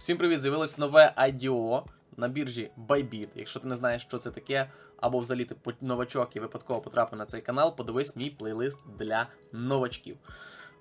Всім привіт! З'явилось нове IDO на біржі Bybit. Якщо ти не знаєш, що це таке, або взагалі ти новачок і випадково потрапив на цей канал, подивись мій плейлист для новачків.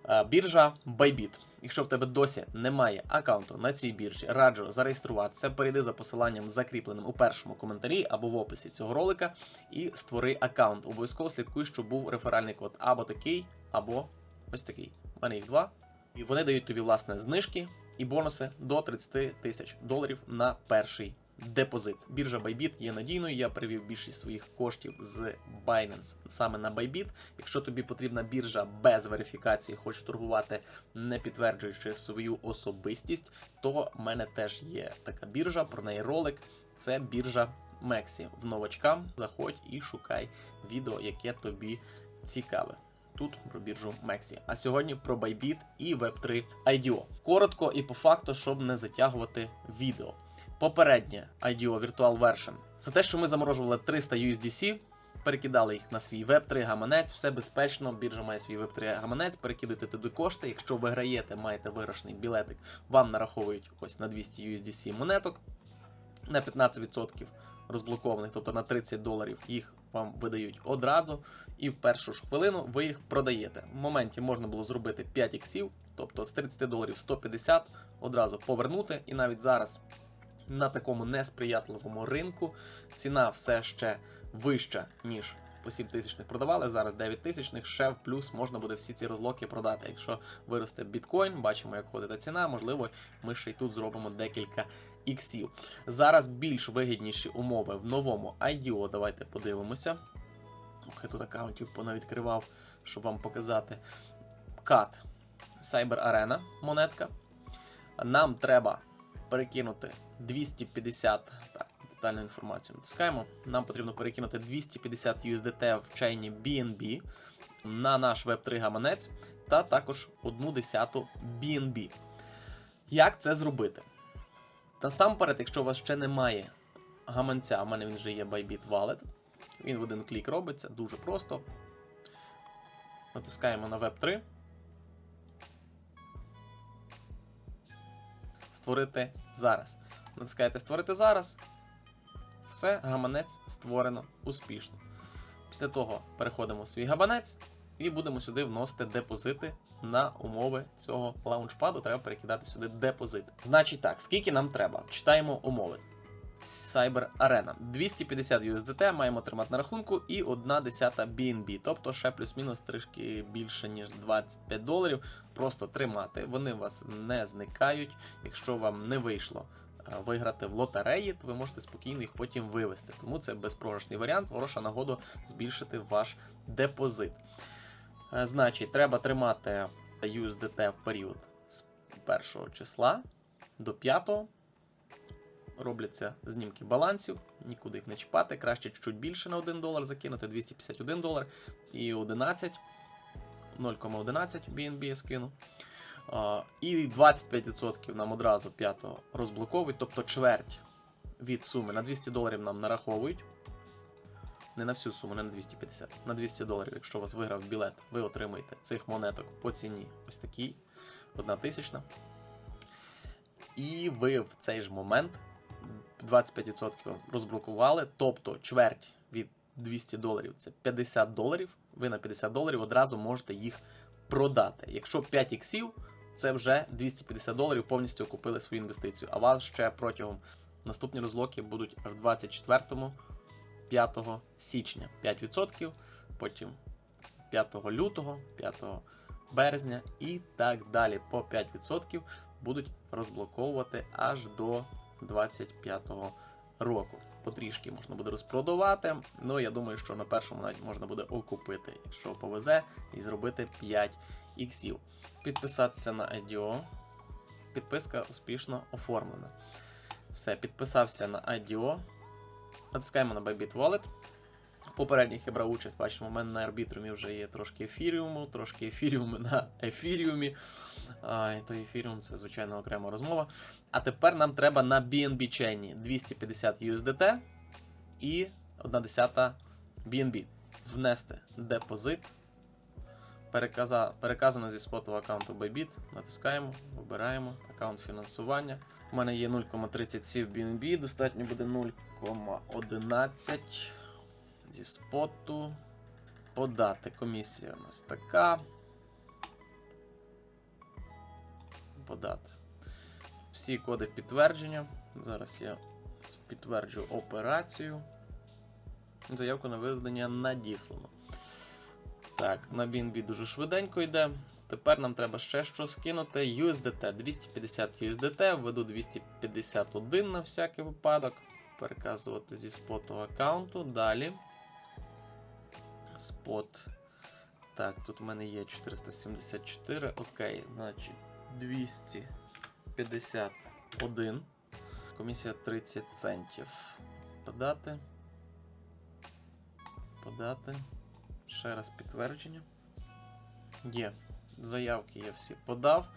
Е, Біржа Bybit. Якщо в тебе досі немає аккаунту на цій біржі, раджу зареєструватися. Перейди за посиланням, закріпленим у першому коментарі або в описі цього ролика, і створи аккаунт. Обов'язково слідкуй, щоб був реферальний код або такий, або ось такий. У мене їх два. І вони дають тобі власне знижки і бонуси до 30 тисяч доларів на перший депозит. Біржа Bybit є надійною. Я перевів більшість своїх коштів з Binance саме на Bybit. Якщо тобі потрібна біржа без верифікації, хочеш торгувати, не підтверджуючи свою особистість, то в мене теж є така біржа, про неї ролик. Це біржа Мексі. В новачкам заходь і шукай відео, яке тобі цікаве. Тут про біржу Мексі. А сьогодні про Bybit і Web3 IDO. Коротко і по факту, щоб не затягувати відео. Попереднє IDO Virtual Version. За те, що ми заморожували 300 USDC, перекидали їх на свій Web3 гаманець, все безпечно. Біржа має свій Web3 гаманець, перекидуйте туди кошти. Якщо виграєте, маєте виграшний білетик, вам нараховують ось на 200 USDC монеток на 15% розблокованих, тобто на 30 доларів їх вам видають одразу, і в першу ж хвилину ви їх продаєте. В моменті можна було зробити 5 іксів, тобто з 30 доларів 150 одразу повернути. І навіть зараз на такому несприятливому ринку ціна все ще вища, ніж по 7 тисячних продавали. Зараз 9 тисячних, ще в плюс можна буде всі ці розлоки продати. Якщо виросте біткоін, бачимо, як ходить ціна, можливо, ми ще й тут зробимо декілька іксів. Зараз більш вигідніші умови в новому IDO. Давайте подивимося. Ох, я тут аккаунтів понавідкривав, щоб вам показати. Кат Cyber Arena монетка. Нам треба перекинути 250. Так, детальну інформацію натискаємо. Нам потрібно перекинути 250 USDT в чайні BNB на наш Web3 гаманець та також 1 десяту BNB. Як це зробити? Насамперед, якщо у вас ще немає гаманця, у мене він вже є Bybit Wallet. Він в один клік робиться, дуже просто. Натискаємо на Web3. Створити зараз. Натискаєте Створити зараз. Все, гаманець створено успішно. Після того переходимо в свій гаманець і будемо сюди вносити депозити на умови цього лаунчпаду. Треба перекидати сюди депозит. Значить так, скільки нам треба? Читаємо умови. Cyber Arena. 250 USDT маємо тримати на рахунку і 1 десята BNB, тобто ще плюс-мінус трішки більше, ніж 25 доларів. Просто тримати. Вони у вас не зникають. Якщо вам не вийшло е, виграти в лотереї, то ви можете спокійно їх потім вивести. Тому це безпрограшний варіант, хороша нагода збільшити ваш депозит. Е, Значить, треба тримати USDT в період з 1 числа до 5 робляться знімки балансів, нікуди їх не чіпати. Краще чуть більше на 1 долар закинути, 251 долар і 11, 0,11 BNB я скину. І 25% нам одразу 5 розблоковують, тобто чверть від суми на 200 доларів нам нараховують. Не на всю суму, не на 250, на 200 доларів. Якщо у вас виграв білет, ви отримаєте цих монеток по ціні ось такій, одна тисячна. І ви в цей ж момент 25% розблокували, тобто чверть від 200 доларів це 50 доларів. Ви на 50 доларів одразу можете їх продати. Якщо 5 іксів, це вже 250 доларів повністю окупили свою інвестицію. А вас ще протягом наступні розлоки будуть в 24-му 5 січня 5%, потім 5 лютого, 5 березня і так далі. По 5% будуть розблоковувати аж до 25-го року. Потрішки можна буде розпродавати. Ну я думаю, що на першому навіть можна буде окупити, якщо повезе, і зробити 5 іксів. Підписатися на IDO. Підписка успішно оформлена. Все, підписався на IDO. Натискаємо на Bybit Wallet. Попередніх я брав участь, бачимо, в мене на арбітрумі вже є трошки ефіріуму, трошки ефіріуму на ефіріумі. А, і то ефіріум це, звичайно, окрема розмова. А тепер нам треба на BNB чейні 250 USDT і 1 десята BNB. Внести депозит. Переказа... Переказано зі спотового аккаунту Bybit. Натискаємо, вибираємо аккаунт фінансування. У мене є 0,37 BNB, достатньо буде 0,11 зі споту. Подати. Комісія у нас така. Подати. Всі коди підтвердження. Зараз я підтверджу операцію. Заявку на виведення надіслано. Так, на BNB дуже швиденько йде. Тепер нам треба ще що скинути. USDT 250 USDT, введу 251 на всякий випадок. Переказувати зі споту аккаунту. Далі. Спот. Так, тут у мене є 474. Окей, значить 251. Комісія 30 центів. Подати. Подати. Ще раз підтвердження. Є. Заявки я всі подав.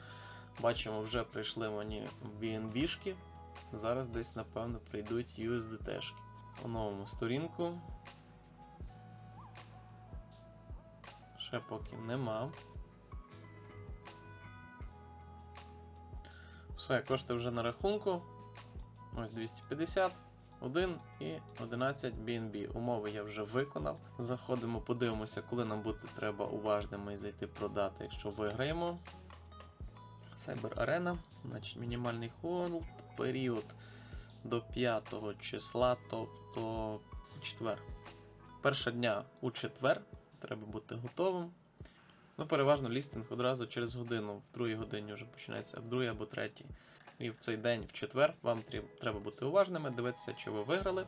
Бачимо, вже прийшли мені BNB-шки. Зараз десь, напевно, прийдуть USDT-шки. Новому сторінку. Ще поки нема. Все, кошти вже на рахунку. Ось 250. 1 і 11 BNB. Умови я вже виконав. Заходимо, подивимося, коли нам буде треба уважними і зайти продати, якщо виграємо. Cyber Arena, значить мінімальний холд, період до 5 числа, тобто четвер. Перша дня у четвер, треба бути готовим. Ну, переважно лістинг одразу через годину, в другій годині вже починається, в другій або третій. І в цей день, в четвер, вам треба бути уважними, дивитися, чи ви виграли.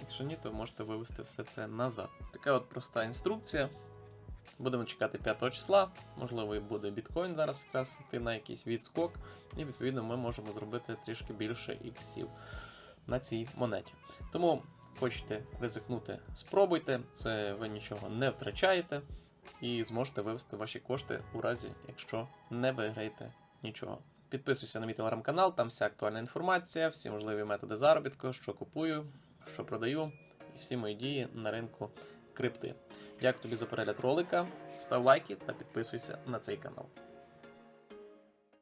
Якщо ні, то можете вивести все це назад. Така от проста інструкція. Будемо чекати 5 числа. Можливо, і буде біткоін зараз якраз йти на якийсь відскок. І відповідно ми можемо зробити трішки більше іксів на цій монеті. Тому хочете ризикнути, спробуйте, це ви нічого не втрачаєте і зможете вивести ваші кошти у разі, якщо не виграєте нічого. Підписуйся на мій телеграм-канал, там вся актуальна інформація, всі можливі методи заробітку, що купую, що продаю, і всі мої дії на ринку крипти. Дякую тобі за перегляд ролика. Став лайки та підписуйся на цей канал.